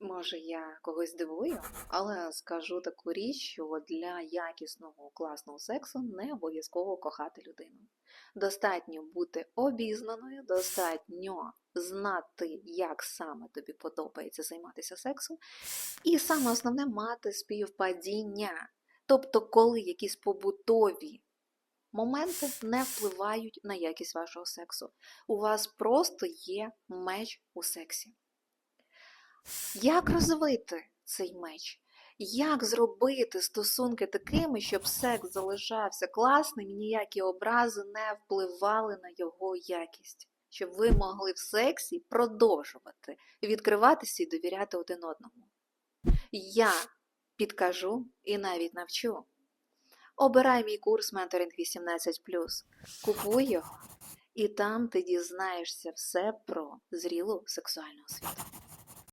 Може, я когось дивую, але скажу таку річ, що для якісного класного сексу не обов'язково кохати людину. Достатньо бути обізнаною, достатньо знати, як саме тобі подобається займатися сексом, і саме основне мати співпадіння. Тобто, коли якісь побутові моменти не впливають на якість вашого сексу. У вас просто є меч у сексі. Як розвити цей меч? Як зробити стосунки такими, щоб секс залишався класним і ніякі образи не впливали на його якість? Щоб ви могли в сексі продовжувати відкриватися і довіряти один одному. Я підкажу і навіть навчу. Обирай мій курс Менторинг 18 Купуй його, і там ти дізнаєшся все про зрілу сексуальну освіту.